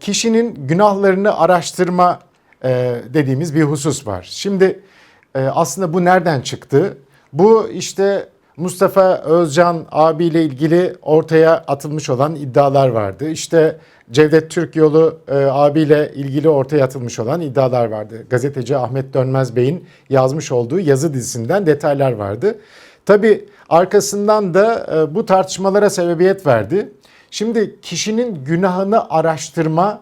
kişinin günahlarını araştırma e, dediğimiz bir husus var. Şimdi e, aslında bu nereden çıktı? Bu işte Mustafa Özcan abiyle ilgili ortaya atılmış olan iddialar vardı. İşte Cevdet Türkyolu e, abiyle ilgili ortaya atılmış olan iddialar vardı. Gazeteci Ahmet Dönmez Bey'in yazmış olduğu yazı dizisinden detaylar vardı. Tabi arkasından da e, bu tartışmalara sebebiyet verdi. Şimdi kişinin günahını araştırma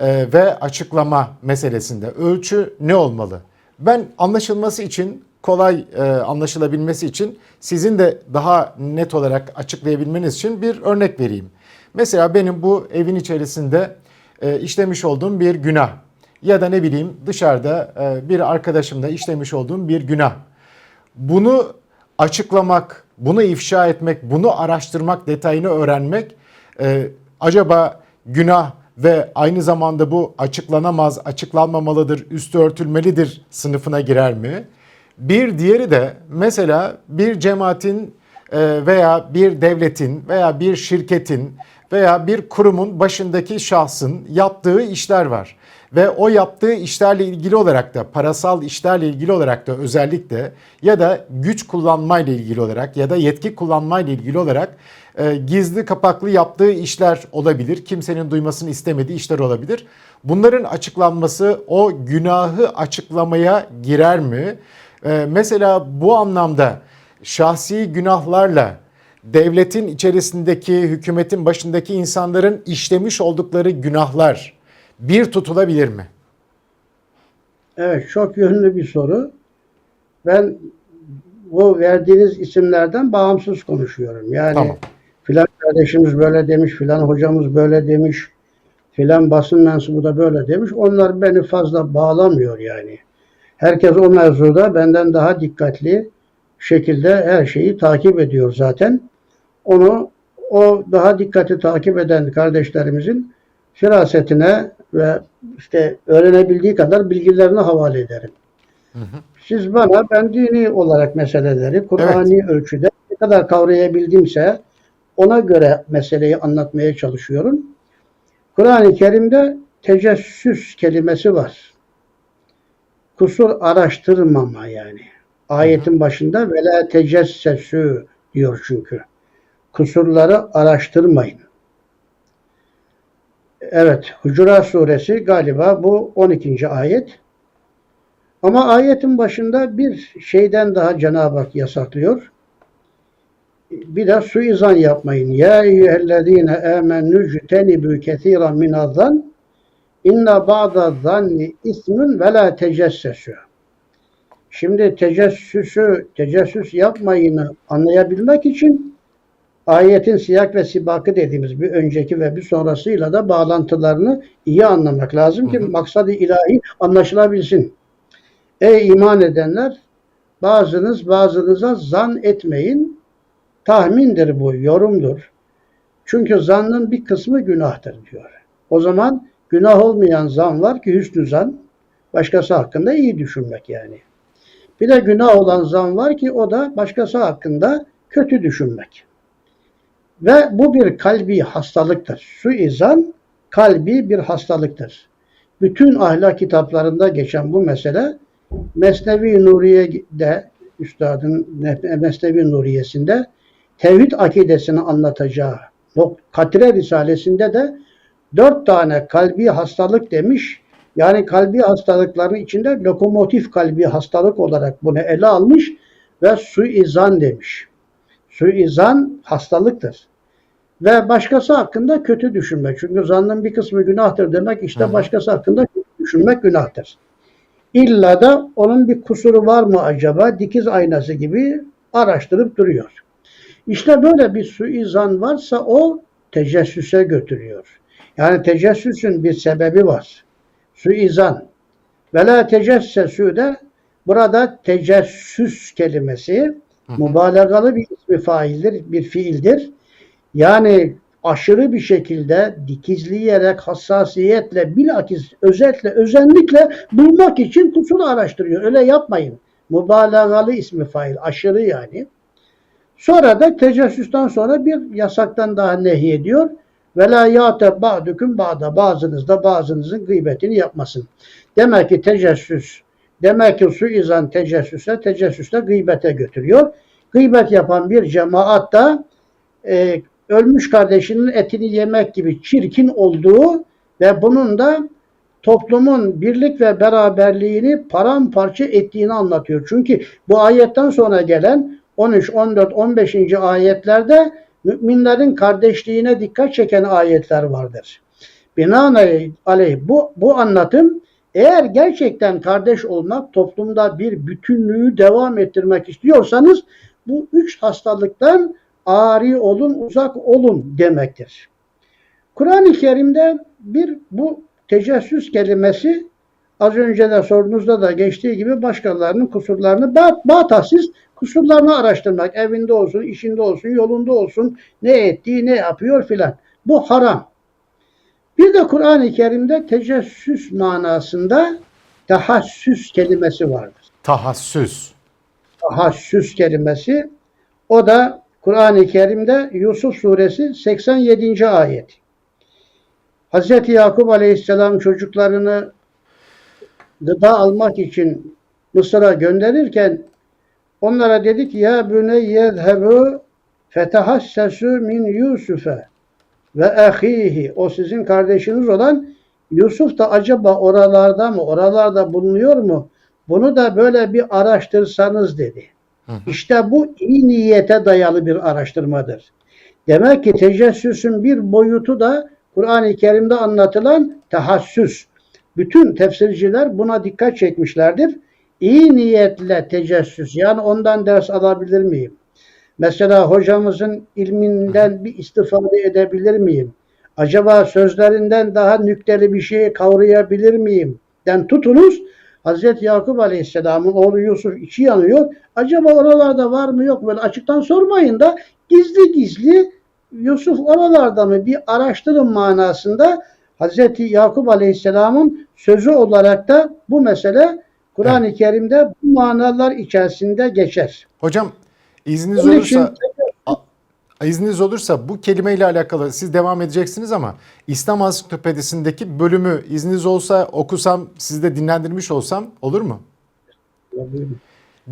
e, ve açıklama meselesinde ölçü ne olmalı? Ben anlaşılması için kolay e, anlaşılabilmesi için sizin de daha net olarak açıklayabilmeniz için bir örnek vereyim. Mesela benim bu evin içerisinde e, işlemiş olduğum bir günah ya da ne bileyim dışarıda bir arkadaşımla işlemiş olduğum bir günah. Bunu açıklamak, bunu ifşa etmek, bunu araştırmak, detayını öğrenmek e, acaba günah ve aynı zamanda bu açıklanamaz, açıklanmamalıdır, üstü örtülmelidir sınıfına girer mi? Bir diğeri de mesela bir cemaatin e, veya bir devletin veya bir şirketin veya bir kurumun başındaki şahsın yaptığı işler var. Ve o yaptığı işlerle ilgili olarak da parasal işlerle ilgili olarak da özellikle ya da güç kullanmayla ilgili olarak ya da yetki kullanmayla ilgili olarak e, gizli kapaklı yaptığı işler olabilir. Kimsenin duymasını istemediği işler olabilir. Bunların açıklanması o günahı açıklamaya girer mi? E, mesela bu anlamda şahsi günahlarla devletin içerisindeki, hükümetin başındaki insanların işlemiş oldukları günahlar bir tutulabilir mi? Evet, çok yönlü bir soru. Ben bu verdiğiniz isimlerden bağımsız konuşuyorum. Yani Tamam. filan kardeşimiz böyle demiş, filan hocamız böyle demiş, filan basın mensubu da böyle demiş. Onlar beni fazla bağlamıyor yani. Herkes o mevzuda benden daha dikkatli şekilde her şeyi takip ediyor zaten. Onu o daha dikkati takip eden kardeşlerimizin firasetine ve işte öğrenebildiği kadar bilgilerine havale ederim. Siz bana ben dini olarak meseleleri Kur'ani ölçüde ne kadar kavrayabildimse ona göre meseleyi anlatmaya çalışıyorum. Kur'an-ı Kerim'de tecessüs kelimesi var. Kusur araştırmama yani. Ayetin başında ve la tecessesü diyor çünkü. Kusurları araştırmayın. Evet, Hucurat suresi galiba bu 12. ayet. Ama ayetin başında bir şeyden daha Cenab-ı Hak yasaklıyor. Bir de suizan yapmayın. Ya eyyühellezine amenü cütenibü kethiran minazan inna ba'da zanni ismün ve la tecessesü. Şimdi tecessüsü, tecessüs yapmayını anlayabilmek için ayetin siyak ve sibakı dediğimiz bir önceki ve bir sonrasıyla da bağlantılarını iyi anlamak lazım ki maksadı ilahi anlaşılabilsin. Ey iman edenler bazınız bazınıza zan etmeyin. Tahmindir bu, yorumdur. Çünkü zannın bir kısmı günahtır diyor. O zaman günah olmayan zan var ki hüsnü zan. Başkası hakkında iyi düşünmek yani. Bir de günah olan zan var ki o da başkası hakkında kötü düşünmek. Ve bu bir kalbi hastalıktır. Suizan kalbi bir hastalıktır. Bütün ahlak kitaplarında geçen bu mesele Mesnevi Nuriye'de Üstadın Mesnevi Nuriyesinde tevhid akidesini anlatacağı Katire Risalesinde de dört tane kalbi hastalık demiş. Yani kalbi hastalıkların içinde lokomotif kalbi hastalık olarak bunu ele almış ve suizan demiş. Suizan hastalıktır. Ve başkası hakkında kötü düşünmek. Çünkü zannın bir kısmı günahtır demek işte başkası hakkında kötü düşünmek günahtır. İlla da onun bir kusuru var mı acaba? Dikiz aynası gibi araştırıp duruyor. İşte böyle bir suizan varsa o tecessüse götürüyor. Yani tecessüsün bir sebebi var. Suizan. Ve la tecessesü de burada tecessüs kelimesi mübalağalı bir ismi faildir, bir fiildir. Yani aşırı bir şekilde dikizleyerek, hassasiyetle, bilakis özetle, özenlikle bulmak için kusur araştırıyor. Öyle yapmayın. Mübalağalı ismi fail, aşırı yani. Sonra da tecessüsten sonra bir yasaktan daha nehy ediyor. Ve la yâte ba'dukum ba'da. Bazınız bazınızın gıybetini yapmasın. Demek ki tecessüs, demek ki suizan tecessüse, tecessüs de gıybete götürüyor. Gıybet yapan bir cemaat da e, ölmüş kardeşinin etini yemek gibi çirkin olduğu ve bunun da toplumun birlik ve beraberliğini paramparça ettiğini anlatıyor. Çünkü bu ayetten sonra gelen 13, 14, 15. ayetlerde müminlerin kardeşliğine dikkat çeken ayetler vardır. Binaenaleyh bu, bu anlatım eğer gerçekten kardeş olmak, toplumda bir bütünlüğü devam ettirmek istiyorsanız bu üç hastalıktan ari olun, uzak olun demektir. Kur'an-ı Kerim'de bir bu tecessüs kelimesi az önce de sorunuzda da geçtiği gibi başkalarının kusurlarını batahsiz kusurlarını araştırmak. Evinde olsun, işinde olsun, yolunda olsun, ne ettiği, ne yapıyor filan. Bu haram. Bir de Kur'an-ı Kerim'de tecessüs manasında tahassüs kelimesi vardır. Tahassüs. Tahassüs kelimesi o da Kur'an-ı Kerim'de Yusuf suresi 87. ayet. Hz. Yakup aleyhisselam çocuklarını gıda almak için Mısır'a gönderirken onlara dedi ki ya büne yezhebu fetahassesu min Yusuf'e ve ahihi o sizin kardeşiniz olan Yusuf da acaba oralarda mı oralarda bulunuyor mu bunu da böyle bir araştırsanız dedi. Hı hı. İşte bu iyi niyete dayalı bir araştırmadır. Demek ki tecessüsün bir boyutu da Kur'an-ı Kerim'de anlatılan tahassüs. Bütün tefsirciler buna dikkat çekmişlerdir. İyi niyetle tecessüs yani ondan ders alabilir miyim? Mesela hocamızın ilminden bir istifade edebilir miyim? Acaba sözlerinden daha nükteli bir şey kavrayabilir miyim? Den tutunuz. Hazreti Yakup Aleyhisselam'ın oğlu Yusuf içi yanıyor. Acaba oralarda var mı yok mu? Böyle açıktan sormayın da gizli gizli Yusuf oralarda mı bir araştırın manasında Hazreti Yakup Aleyhisselam'ın sözü olarak da bu mesele Kur'an-ı Kerim'de bu manalar içerisinde geçer. Hocam izniniz Onun için olursa izniniz olursa bu kelimeyle alakalı siz devam edeceksiniz ama İslam Ansiklopedisindeki bölümü izniniz olsa okusam sizi de dinlendirmiş olsam olur mu?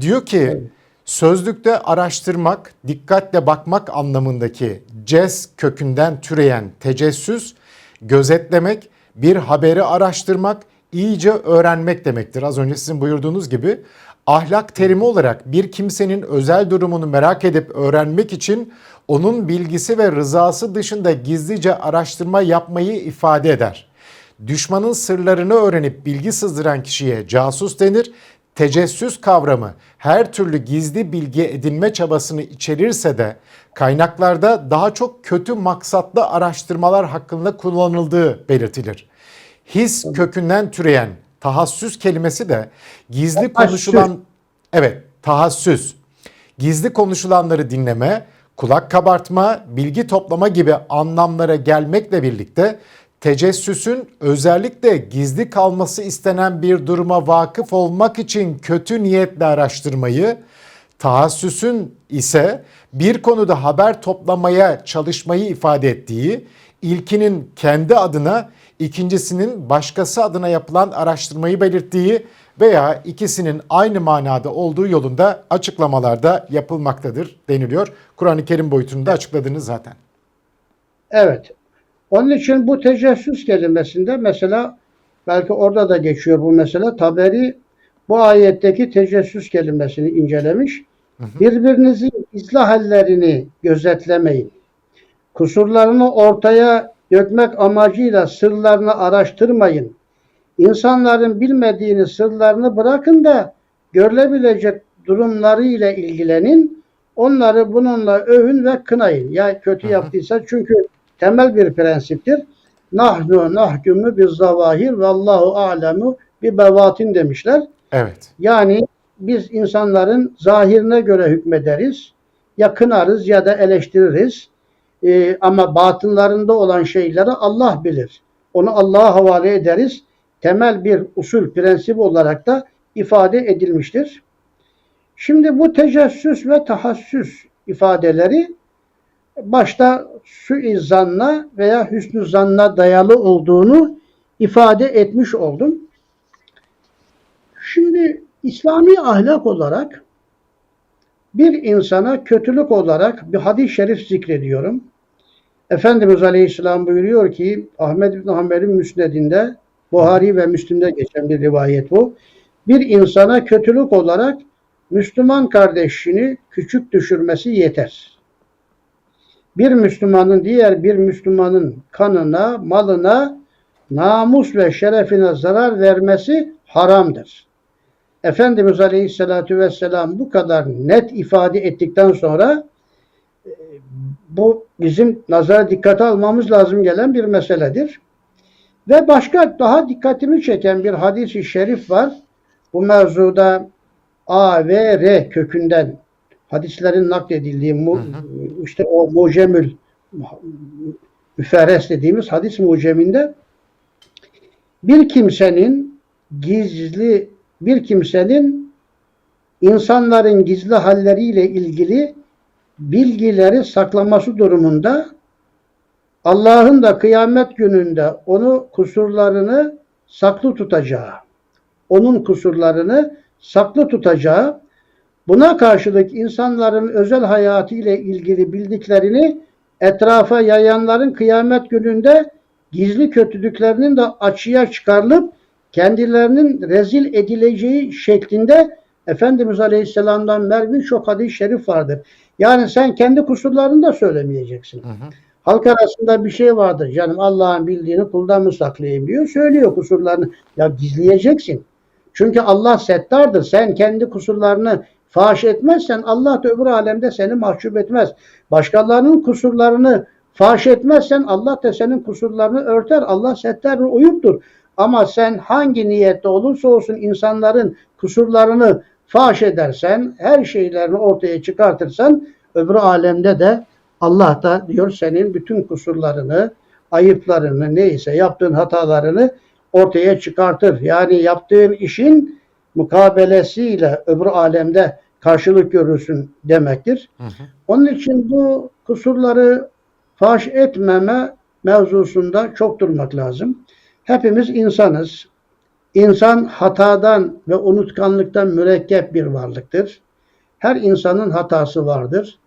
Diyor ki sözlükte araştırmak, dikkatle bakmak anlamındaki ces kökünden türeyen tecessüs, gözetlemek, bir haberi araştırmak, iyice öğrenmek demektir. Az önce sizin buyurduğunuz gibi ahlak terimi olarak bir kimsenin özel durumunu merak edip öğrenmek için onun bilgisi ve rızası dışında gizlice araştırma yapmayı ifade eder. Düşmanın sırlarını öğrenip bilgi sızdıran kişiye casus denir. Tecessüs kavramı her türlü gizli bilgi edinme çabasını içerirse de kaynaklarda daha çok kötü maksatlı araştırmalar hakkında kullanıldığı belirtilir. His kökünden türeyen tahassüs kelimesi de gizli konuşulan evet tahassüs. Gizli konuşulanları dinleme, kulak kabartma, bilgi toplama gibi anlamlara gelmekle birlikte tecessüsün özellikle gizli kalması istenen bir duruma vakıf olmak için kötü niyetle araştırmayı, tahassüsün ise bir konuda haber toplamaya çalışmayı ifade ettiği, ilkinin kendi adına, ikincisinin başkası adına yapılan araştırmayı belirttiği veya ikisinin aynı manada olduğu yolunda açıklamalarda yapılmaktadır deniliyor. Kur'an-ı Kerim boyutunu da açıkladınız zaten. Evet. Onun için bu tecessüs kelimesinde mesela belki orada da geçiyor bu mesele. Taberi bu ayetteki tecessüs kelimesini incelemiş. Birbirinizin gizli hallerini gözetlemeyin. Kusurlarını ortaya dökmek amacıyla sırlarını araştırmayın. İnsanların bilmediğini sırlarını bırakın da görülebilecek durumları ile ilgilenin. Onları bununla övün ve kınayın. Ya kötü yaptıysa çünkü temel bir prensiptir. Nahnu nahkumu biz zavahir ve Allahu alemu bi bevatin demişler. Evet. Yani biz insanların zahirine göre hükmederiz. Ya kınarız ya da eleştiririz. Ee, ama batınlarında olan şeyleri Allah bilir. Onu Allah'a havale ederiz. Temel bir usul, prensip olarak da ifade edilmiştir. Şimdi bu tecessüs ve tahassüs ifadeleri başta suizanla veya hüsnü zanna dayalı olduğunu ifade etmiş oldum. Şimdi İslami ahlak olarak bir insana kötülük olarak bir hadis-i şerif zikrediyorum. Efendimiz Aleyhisselam buyuruyor ki Ahmed bin Hanbel'in müsnedinde Buhari ve Müslim'de geçen bir rivayet bu. Bir insana kötülük olarak Müslüman kardeşini küçük düşürmesi yeter. Bir Müslümanın diğer bir Müslümanın kanına, malına, namus ve şerefine zarar vermesi haramdır. Efendimiz Aleyhisselatü Vesselam bu kadar net ifade ettikten sonra bu bizim nazara dikkate almamız lazım gelen bir meseledir. Ve başka daha dikkatimi çeken bir hadis-i şerif var. Bu mevzuda A ve R kökünden hadislerin nakledildiği mu, işte o mucemül müferres dediğimiz hadis muceminde bir kimsenin gizli bir kimsenin insanların gizli halleriyle ilgili bilgileri saklaması durumunda Allah'ın da kıyamet gününde onu kusurlarını saklı tutacağı, onun kusurlarını saklı tutacağı, buna karşılık insanların özel hayatı ile ilgili bildiklerini etrafa yayanların kıyamet gününde gizli kötülüklerinin de açığa çıkarılıp kendilerinin rezil edileceği şeklinde Efendimiz Aleyhisselam'dan mervi çok hadis-i şerif vardır. Yani sen kendi kusurlarını da söylemeyeceksin. Hı hı. Halk arasında bir şey vardır. Canım Allah'ın bildiğini kuldan mı saklayayım diyor. Söylüyor kusurlarını. Ya gizleyeceksin. Çünkü Allah settardır. Sen kendi kusurlarını faş etmezsen Allah da öbür alemde seni mahcup etmez. Başkalarının kusurlarını faş etmezsen Allah da senin kusurlarını örter. Allah settar ve uyuptur. Ama sen hangi niyette olursa olsun insanların kusurlarını faş edersen, her şeylerini ortaya çıkartırsan öbür alemde de Allah da diyor senin bütün kusurlarını, ayıplarını neyse yaptığın hatalarını ortaya çıkartır. Yani yaptığın işin mukabelesiyle öbür alemde karşılık görürsün demektir. Hı hı. Onun için bu kusurları faş etmeme mevzusunda çok durmak lazım. Hepimiz insanız. İnsan hatadan ve unutkanlıktan mürekkep bir varlıktır. Her insanın hatası vardır.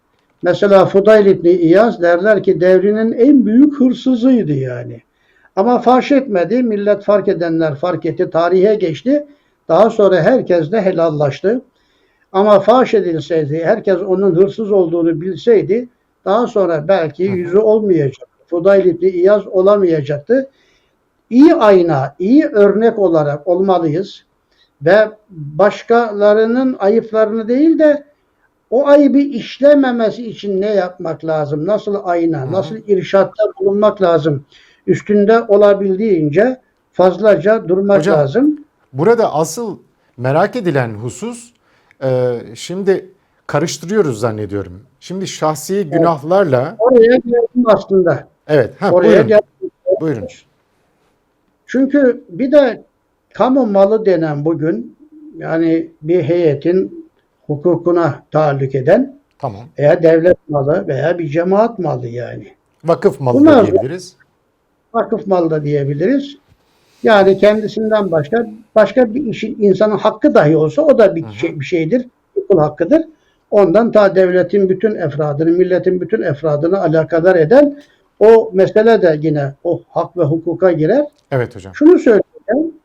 Mesela Fudayl İbni İyaz derler ki devrinin en büyük hırsızıydı yani. Ama fark etmedi. Millet fark edenler fark etti. Tarihe geçti. Daha sonra herkes de helallaştı. Ama faş edilseydi, herkes onun hırsız olduğunu bilseydi, daha sonra belki yüzü olmayacak. Fudayl İbni İyaz olamayacaktı. İyi ayna, iyi örnek olarak olmalıyız. Ve başkalarının ayıplarını değil de o ayıbı işlememesi için ne yapmak lazım? Nasıl ayna, nasıl irşatta bulunmak lazım? Üstünde olabildiğince fazlaca durmak Hocam, lazım. Burada asıl merak edilen husus e, şimdi karıştırıyoruz zannediyorum. Şimdi şahsi günahlarla Oraya geldim aslında. evet ha, Oraya buyurun, geldim. buyurun. Çünkü bir de kamu malı denen bugün yani bir heyetin hukukuna tahallük eden Tamam. veya devlet malı veya bir cemaat malı yani. Vakıf malı Bunlar- da diyebiliriz. Vakıf malı da diyebiliriz. Yani kendisinden başka başka bir işin insanın hakkı dahi olsa o da bir, şey, bir şeydir. Bir kul hakkıdır. Ondan ta devletin bütün efradını, milletin bütün efradını alakadar eden o mesele de yine o hak ve hukuka girer. Evet hocam. Şunu söyleyeceğim.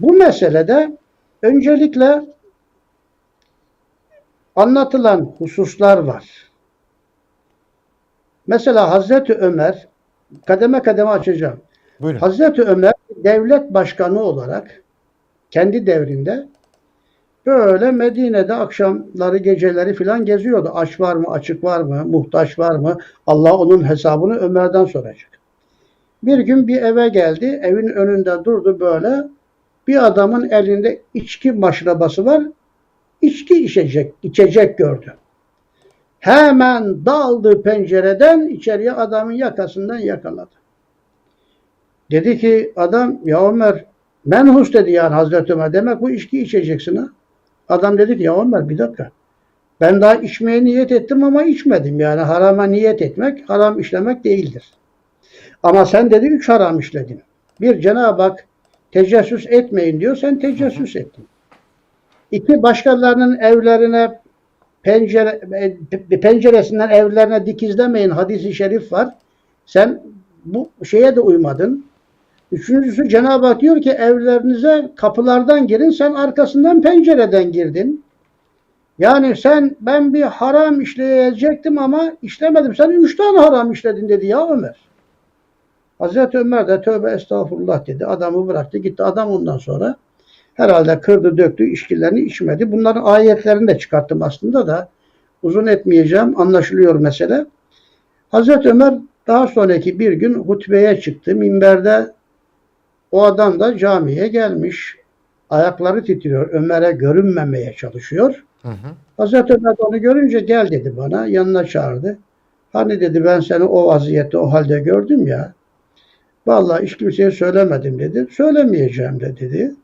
Bu meselede öncelikle anlatılan hususlar var. Mesela Hazreti Ömer kademe kademe açacağım. Buyurun. Hazreti Ömer devlet başkanı olarak kendi devrinde böyle Medine'de akşamları geceleri filan geziyordu. Aç var mı, açık var mı, muhtaç var mı? Allah onun hesabını Ömer'den soracak. Bir gün bir eve geldi. Evin önünde durdu böyle. Bir adamın elinde içki maşrabası var. İçki içecek, içecek gördü. Hemen daldı pencereden içeriye adamın yakasından yakaladı. Dedi ki adam ya Ömer menhus dedi yani Hazreti Ömer. Demek bu içki içeceksin ha. Adam dedi ki ya Ömer bir dakika. Ben daha içmeye niyet ettim ama içmedim. Yani harama niyet etmek haram işlemek değildir. Ama sen dedi üç haram işledin. Bir Cenab-ı Hak tecessüs etmeyin diyor. Sen tecessüs ettin. İki başkalarının evlerine pencere, e, penceresinden evlerine dikizlemeyin hadisi şerif var. Sen bu şeye de uymadın. Üçüncüsü Cenab-ı Hak diyor ki evlerinize kapılardan girin. Sen arkasından pencereden girdin. Yani sen ben bir haram işleyecektim ama işlemedim. Sen üç tane haram işledin dedi ya Ömer. Hazreti Ömer de tövbe estağfurullah dedi. Adamı bıraktı gitti. Adam ondan sonra herhalde kırdı döktü içkilerini içmedi. Bunların ayetlerini de çıkarttım aslında da uzun etmeyeceğim. Anlaşılıyor mesele. Hazreti Ömer daha sonraki bir gün hutbeye çıktı. Minberde o adam da camiye gelmiş. Ayakları titriyor. Ömer'e görünmemeye çalışıyor. Hı hı. Hazreti Ömer onu görünce gel dedi bana. Yanına çağırdı. Hani dedi ben seni o vaziyette o halde gördüm ya. Vallahi hiç kimseye söylemedim dedi. Söylemeyeceğim de dedi.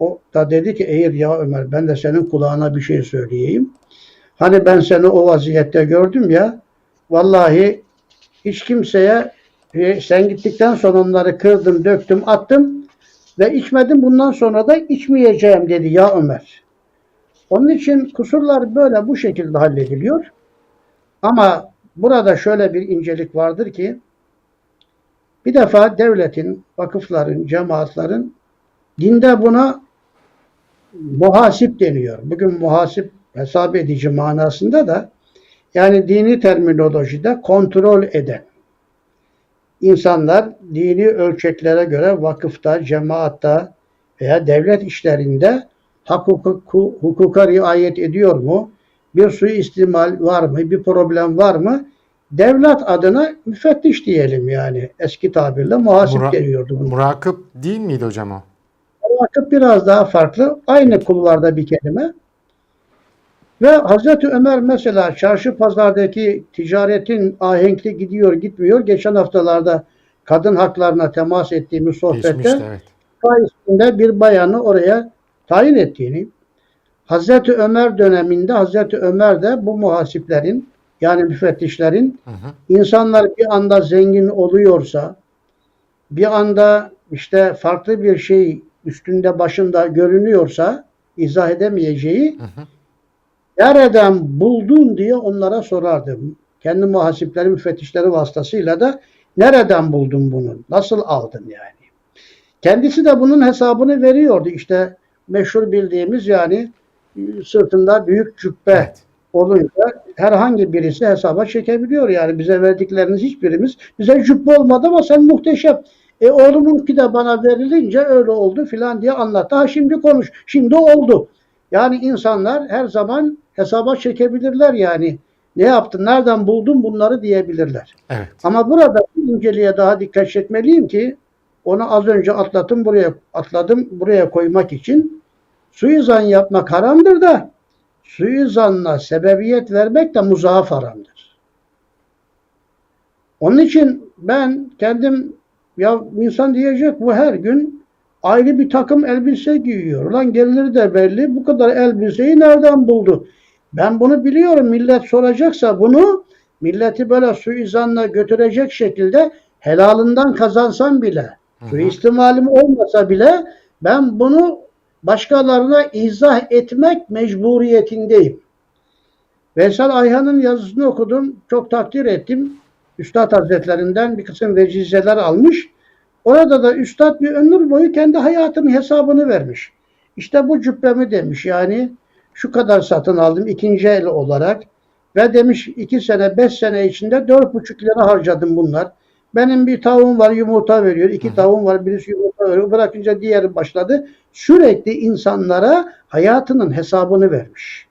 O- da dedi ki eğer ya Ömer ben de senin kulağına bir şey söyleyeyim. Hani ben seni o vaziyette gördüm ya. Vallahi hiç kimseye sen gittikten sonra onları kırdım, döktüm, attım ve içmedim. Bundan sonra da içmeyeceğim dedi ya Ömer. Onun için kusurlar böyle bu şekilde hallediliyor. Ama burada şöyle bir incelik vardır ki bir defa devletin, vakıfların, cemaatlerin dinde buna muhasip deniyor. Bugün muhasip hesap edici manasında da yani dini terminolojide kontrol eden insanlar dini ölçeklere göre vakıfta, cemaatta veya devlet işlerinde hak hukuku, hukuka riayet ediyor mu? Bir suistimal var mı? Bir problem var mı? Devlet adına müfettiş diyelim yani. Eski tabirle muhasip Mura- deniyordu. buna. Murakip değil miydi hocam o? Vakıf biraz daha farklı. Aynı kulvarda bir kelime. Ve Hazreti Ömer mesela çarşı pazardaki ticaretin ahenkli gidiyor gitmiyor. Geçen haftalarda kadın haklarına temas ettiğimiz sohbette evet. sayesinde bir bayanı oraya tayin ettiğini, Hazreti Ömer döneminde Hazreti Ömer de bu muhasiplerin yani müfettişlerin Hı hı. insanlar bir anda zengin oluyorsa, bir anda işte farklı bir şey üstünde başında görünüyorsa izah edemeyeceği Hı hı. Nereden buldun diye onlara sorardım. Kendi muhasipleri, müfettişleri vasıtasıyla da nereden buldun bunu? Nasıl aldın yani? Kendisi de bunun hesabını veriyordu. İşte meşhur bildiğimiz yani e, sırtında büyük cübbe Evet. olunca herhangi birisi hesaba çekebiliyor. Yani bize verdikleriniz hiçbirimiz bize cübbe olmadı ama sen muhteşem. E oğlumunki de bana verilince öyle oldu filan diye anlattı. Ha şimdi konuş. Şimdi oldu. Yani insanlar her zaman hesaba çekebilirler yani. Ne yaptın, nereden buldun bunları diyebilirler. Evet. Ama burada bir inceliğe daha dikkat çekmeliyim ki onu az önce atladım buraya atladım buraya koymak için suizan yapmak haramdır da suizanla sebebiyet vermek de muzaaf haramdır. Onun için ben kendim ya insan diyecek bu her gün ayrı bir takım elbise giyiyor. Lan geliri de belli. Bu kadar elbiseyi nereden buldu? Ben bunu biliyorum. Millet soracaksa bunu milleti böyle suizanla götürecek şekilde helalından kazansam bile, suistimalim olmasa bile ben bunu başkalarına izah etmek mecburiyetindeyim. Veysel Ayhan'ın yazısını okudum. Çok takdir ettim. Üstad Hazretlerinden bir kısım vecizeler almış. Orada da Üstad bir ömür boyu kendi hayatının hesabını vermiş. İşte bu cübbemi demiş yani şu kadar satın aldım ikinci el olarak ve demiş iki sene beş sene içinde dört buçuk lira harcadım bunlar. Benim bir tavuğum var yumurta veriyor. iki tavuğum var birisi yumurta veriyor. Bırakınca diğeri başladı. Sürekli insanlara hayatının hesabını vermiş.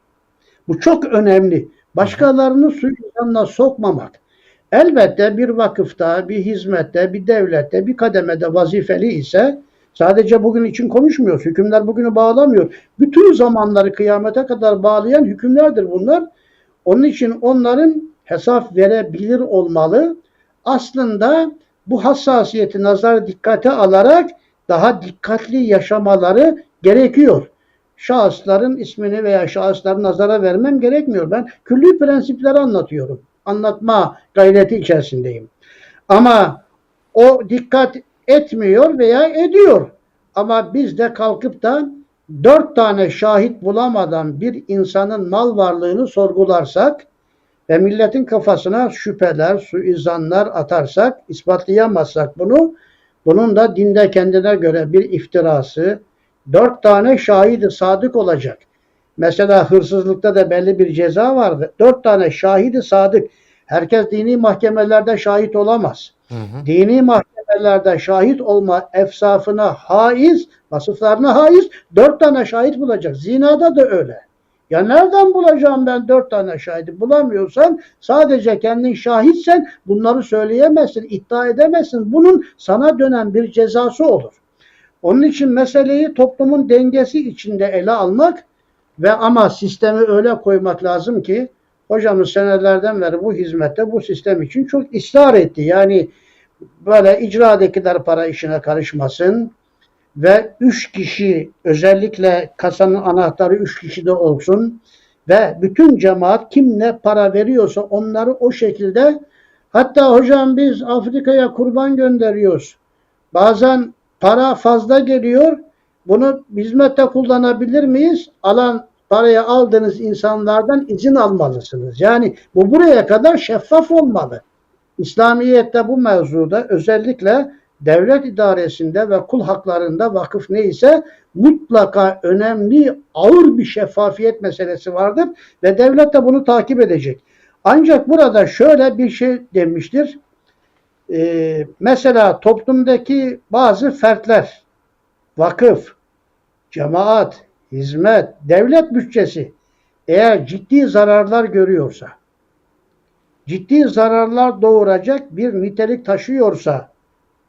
Bu çok önemli. Başkalarını suizanla sokmamak. Elbette bir vakıfta, bir hizmette, bir devlette, bir kademede vazifeli ise sadece bugün için konuşmuyoruz. Hükümler bugünü bağlamıyor. Bütün zamanları kıyamete kadar bağlayan hükümlerdir bunlar. Onun için onların hesap verebilir olmalı. Aslında bu hassasiyeti nazar dikkate alarak daha dikkatli yaşamaları gerekiyor. şahısların ismini veya şahısları nazara vermem gerekmiyor. Ben külli prensipleri anlatıyorum. Anlatma gayreti içerisindeyim. Ama o dikkat etmiyor veya ediyor. Ama biz de kalkıp da dört tane şahit bulamadan bir insanın mal varlığını sorgularsak ve milletin kafasına şüpheler, suizanlar atarsak, ispatlayamazsak bunu, bunun da dinde kendine göre bir iftirası, dört tane şahidi sadık olacak. Mesela hırsızlıkta da belli bir ceza vardı. Dört tane şahidi sadık. Herkes dini mahkemelerde şahit olamaz. Hı hı. Dini mahkemelerde şahit olma efsafına haiz, vasıflarına haiz dört tane şahit bulacak. Zinada da öyle. Ya nereden bulacağım ben dört tane şahidi? Bulamıyorsan sadece kendin şahitsen bunları söyleyemezsin, iddia edemezsin. Bunun sana dönen bir cezası olur. Onun için meseleyi toplumun dengesi içinde ele almak ve ama sistemi öyle koymak lazım ki hocamız senelerden beri bu hizmette bu sistem için çok ısrar etti. Yani böyle icradekiler para işine karışmasın ve üç kişi özellikle kasanın anahtarı üç kişide olsun ve bütün cemaat kim ne para veriyorsa onları o şekilde hatta hocam biz Afrika'ya kurban gönderiyoruz. Bazen para fazla geliyor. Bunu hizmette kullanabilir miyiz? Alan parayı aldığınız insanlardan izin almalısınız. Yani bu buraya kadar şeffaf olmalı. İslamiyet'te bu mevzuda özellikle devlet idaresinde ve kul haklarında vakıf neyse mutlaka önemli ağır bir şeffafiyet meselesi vardır ve devlet de bunu takip edecek. Ancak burada şöyle bir şey demiştir. Ee, mesela toplumdaki bazı fertler, vakıf, cemaat, hizmet, devlet bütçesi eğer ciddi zararlar görüyorsa, ciddi zararlar doğuracak bir nitelik taşıyorsa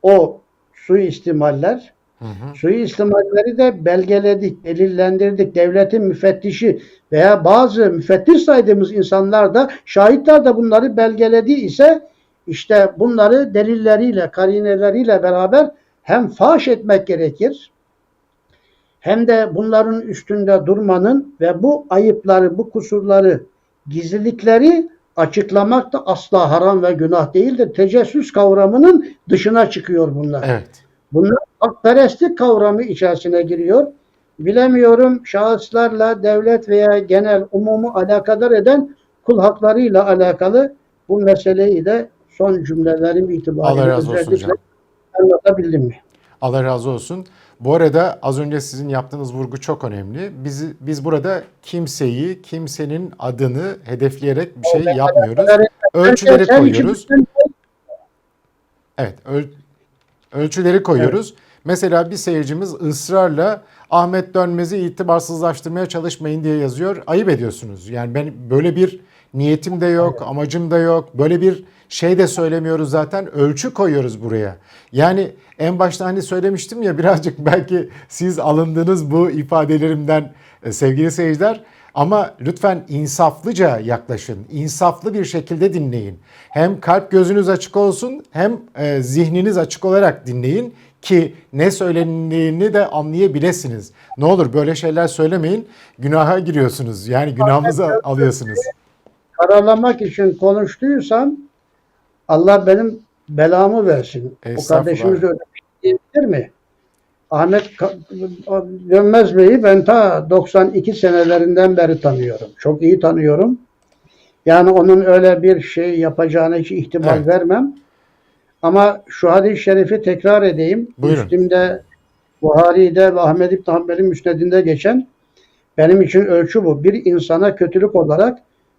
o suistimaller, Hı hı. suistimalleri de belgeledik, delillendirdik. Devletin müfettişi veya bazı müfettiş saydığımız insanlar da şahitler de bunları belgeledi ise işte bunları delilleriyle, karineleriyle beraber hem faş etmek gerekir hem de bunların üstünde durmanın ve bu ayıpları, bu kusurları, gizlilikleri açıklamak da asla haram ve günah değildir. Tecessüs kavramının dışına çıkıyor bunlar. Evet. Bunlar hakperestlik kavramı içerisine giriyor. Bilemiyorum şahıslarla devlet veya genel umumu alakadar eden kul haklarıyla alakalı bu meseleyi de son cümlelerim itibariyle özellikle anlatabildim mi? Allah razı olsun. Bu arada az önce sizin yaptığınız vurgu çok önemli. Biz biz burada kimseyi, kimsenin adını hedefleyerek bir şey yapmıyoruz. Ölçüleri koyuyoruz. Evet, öl- ölçüleri koyuyoruz. Mesela bir seyircimiz ısrarla Ahmet Dönmez'i itibarsızlaştırmaya çalışmayın diye yazıyor. Ayıp ediyorsunuz. Yani ben böyle bir niyetim de yok, amacım da yok. Böyle bir şey de söylemiyoruz zaten. Ölçü koyuyoruz buraya. Yani en başta hani söylemiştim ya birazcık belki siz alındınız bu ifadelerimden e, sevgili seyirciler. Ama lütfen insaflıca yaklaşın. insaflı bir şekilde dinleyin. Hem kalp gözünüz açık olsun hem e, zihniniz açık olarak dinleyin ki ne söylendiğini de anlayabilirsiniz. Ne olur böyle şeyler söylemeyin. Günaha giriyorsunuz. Yani günahınızı alıyorsunuz. karalamak için konuştuysam Allah benim belamı versin. O kardeşimiz öyle diyebilir mi? Ahmet Dönmez Bey'i ben ta 92 senelerinden beri tanıyorum. Çok iyi tanıyorum. Yani onun öyle bir şey yapacağına hiç ihtimal Evet. vermem. Ama şu hadis-i şerifi tekrar edeyim. Buyurun. Müslim'de, Buhari'de ve Ahmed İbn Hanbel'in müsnedinde geçen benim için ölçü bu. Bir insana kötülük olarak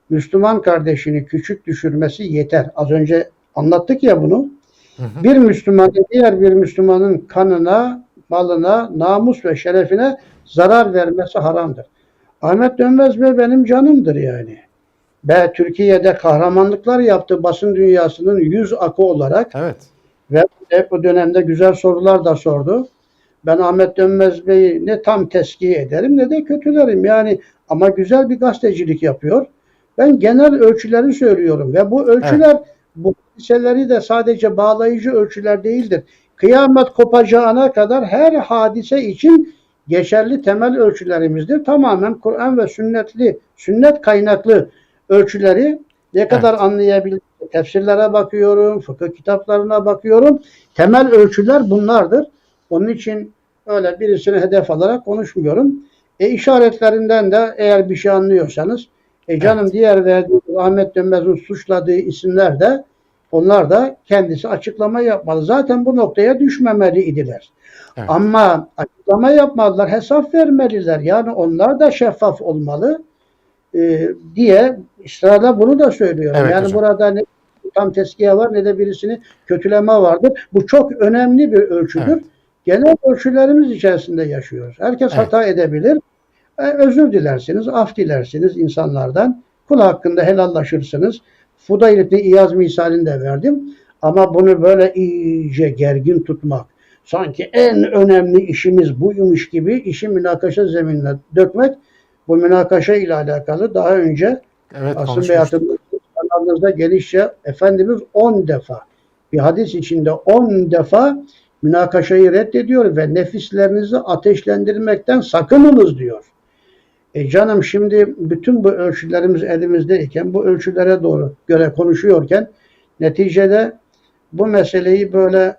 Müslüman kardeşini küçük düşürmesi yeter. Az önce anlattık ya bunu. Hı hı. Bir Müslümanın diğer bir Müslümanın kanına, malına, namus ve şerefine zarar vermesi haramdır. Ahmet Dönmez Bey benim canımdır yani. Ve Türkiye'de kahramanlıklar yaptı basın dünyasının yüz akı olarak Evet. ve hep o dönemde güzel sorular da sordu. Ben Ahmet Dönmez Bey'i ne tam teskiye ederim ne de kötülerim. Yani ama güzel bir gazetecilik yapıyor. Ben genel ölçüleri söylüyorum ve bu ölçüler bu hadiseleri de sadece bağlayıcı ölçüler değildir. Kıyamet kopacağına kadar her hadise için geçerli temel ölçülerimizdir. Tamamen Kur'an ve sünnetli, sünnet kaynaklı ölçüleri ne kadar anlayabildim. Tefsirlere bakıyorum, fıkıh kitaplarına bakıyorum. Temel ölçüler bunlardır. Onun için öyle birisini hedef alarak konuşmuyorum. E işaretlerinden de eğer bir şey anlıyorsanız e canım Evet. diğer verdiğimiz Ahmet Dönmez'in suçladığı isimler de onlar da kendisi açıklama yapmalı. Zaten bu noktaya düşmemeli idiler. Evet. Ama açıklama yapmalılar, hesap vermeliler. Yani onlar da şeffaf olmalı e, diye ısrarla bunu da söylüyorum. Evet yani hocam. burada ne tam teskiye var ne de birisini kötüleme vardır. Bu çok önemli bir ölçüdür. Evet. Genel ölçülerimiz içerisinde yaşıyoruz. Herkes Evet. hata edebilir. E, özür dilersiniz, af dilersiniz insanlardan. Kul hakkında helallaşırsınız. Fudayl İbni İyaz misalini de verdim. Ama bunu böyle iyice gergin tutmak, sanki en önemli işimiz buymuş gibi işi münakaşa zeminine dökmek, bu münakaşa ile alakalı daha önce Evet Asım. Beyat'ın kanalınızda gelişçe Efendimiz 10 defa bir hadis içinde 10 defa münakaşayı reddediyor ve nefislerinizi ateşlendirmekten sakınınız diyor. E canım şimdi bütün bu ölçülerimiz elimizdeyken bu ölçülere doğru göre konuşuyorken neticede bu meseleyi böyle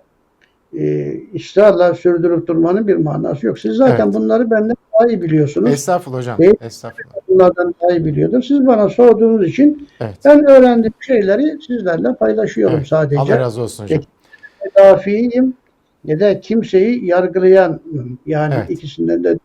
e, ısrarla sürdürüp durmanın bir manası yok. Siz zaten Evet. bunları benden daha iyi biliyorsunuz. Estağfurullah hocam. Değil. Estağfurullah. Bunlardan daha iyi biliyordum. Siz bana sorduğunuz için Evet. ben öğrendiğim şeyleri sizlerle paylaşıyorum Evet. sadece. Allah razı olsun hocam. Müdafiyim ne de kimseyi yargılayan yani Evet. ikisinden de